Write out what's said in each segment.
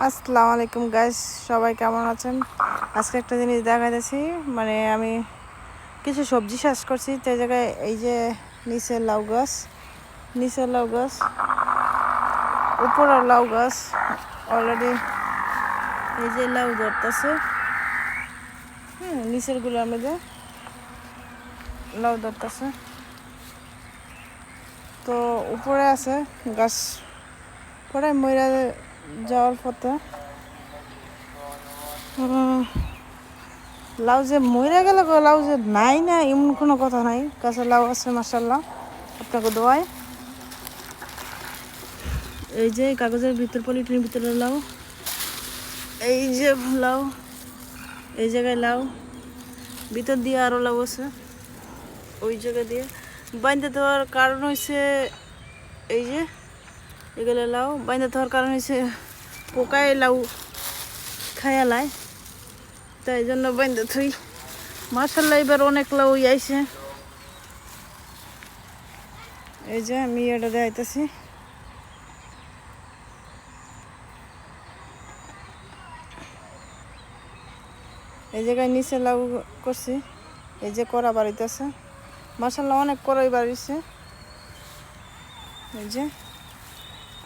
আসসালামু আলাইকুম গাইস সবাই কেমন আছেন? আজকে একটা জিনিস দেখাইতেছি মানে আমি কিছু সবজি চাষ করছি, তো জায়গায় এই যে নিচে লাউ গাছ, নিচে লাউ গাছ, উপরে লাউ গাছ অলরেডি এই যে লাউ ধরতেছে। হ্যাঁ নিচেরগুলোর মধ্যে লাউ ধরতেছে। তো উপরে আছে গাছ, পরে ময়রা যাওয়ার পথে লাউ যে মরে গেল লাউ যে নাই না এমন কোনো কথা নাই। গাছে লাউ আছে মাসাল্লাহ আপনাকে দোয়ায় এই যে কাগজের ভিতর পলিটিনের ভিতরে লাউ। এই যে লাউ, এই জায়গায় লাউ। ভিতর দিয়ে আরও লাউ আছে, ওই জায়গা দিয়ে। বাইন্দে দেওয়ার কারণ হয়েছে এই যে এগুলো লাউ, বাইন্দে দেওয়ার কারণ হয়েছে পোকায় লাউ খায়া লাই। তাই জন্য বাইন্দে থই। মার্শাল্লাহ এবার অনেক লাউ আইছে। এই যে আমি এটা দেখাইতেছি। এই জায়গায় নিচে লাউ করছি। এই যে করা বাড়িতেছে মার্শাল্লাহ অনেক করাই বাড়িছে। এই যে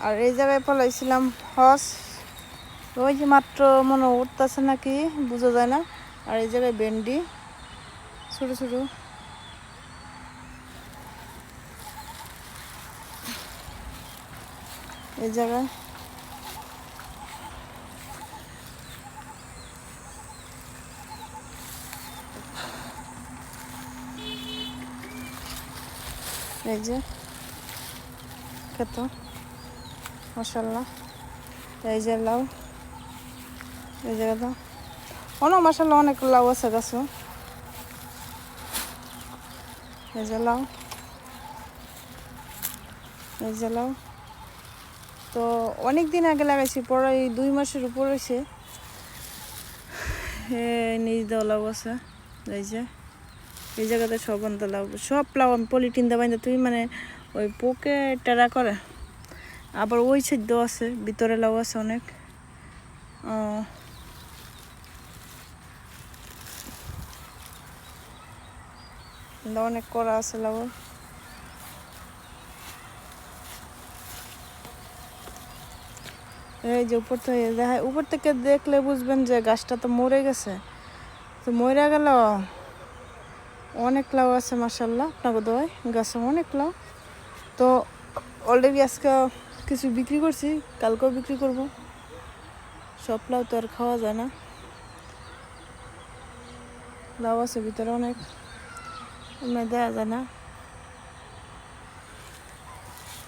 আর এই জায়গায় ফলাইছিলাম হস। ওই যে মাত্র মনে উঠতেছে নাকি, বোঝা যায় না। আর এই জায়গায় ভেন্ডি, ছোটো ছোটো। এই জায়গায়। এই যে, খেত। মশাল্লা এই যে লাউ। এই জায়গাটা অনেক মশাল্লা অনেক লাউ আছে গাছও। এই লাউ। এই লাউ। তো অনেক দিন আগে লাগাইছি পরে দুই মাসের উপর হয়েছে নিজ দেওয়া লাউ আছে। এই যে। এই জায়গাতে সব আনতে লাউ। সব লাউ আমি পলিটিন দেওয়া তুই মানে ওই পোকে টেরা করে আবার ওই সেদ্ধ আছে, ভিতরে লাউ আছে অনেক। অনেক করা আছে লাউ এই যে উপর থেকে দেখা উপর থেকে দেখলে বুঝবেন যে গাছটা তো মরে গেছে। তো মরে গেল, অনেক লাউ আছে মাসাল্লাহ আপনাকে দোয় গাছে অনেক লাউ। তো অলরেডি আজকে কিছু বিক্রি করছি, কালকেও বিক্রি করব। সব লাউ তো আর খাওয়া যায় না। লাউ আছে ভিতরে অনেক। দেওয়া যায় না।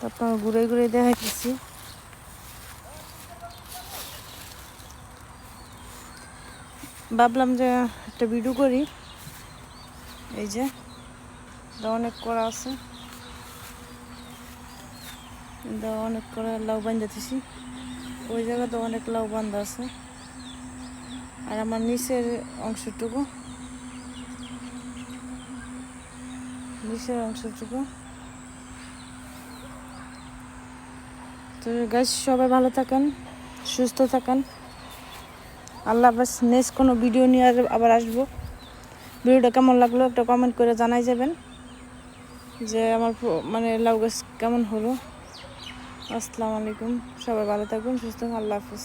তারপর ঘুরে ঘুরে দেখাইতেছি। ভাবলাম যে একটা ভিডিও করি। এই যে অনেক করা আছে। এটা অনেক করে লাউ বাঁধাতেছি ওই জায়গাতে অনেক লাউ বান্ধা আছে। আর আমার নিচের অংশটুকু। নিচের অংশটুকু। তো গাছ সবাই ভালো থাকেন, সুস্থ থাকেন। আল্লাহ বাস নেক্সট কোনো ভিডিও নিয়ে আবার আসব। ভিডিওটা কেমন লাগল একটা কমেন্ট করে জানাই যাবেন। যে আমার মানে লাউ গাছ কেমন হলো। আসসালামু আলাইকুম। সবাই ভালো থাকবেন সুস্থ আল্লাহ হাফিজ।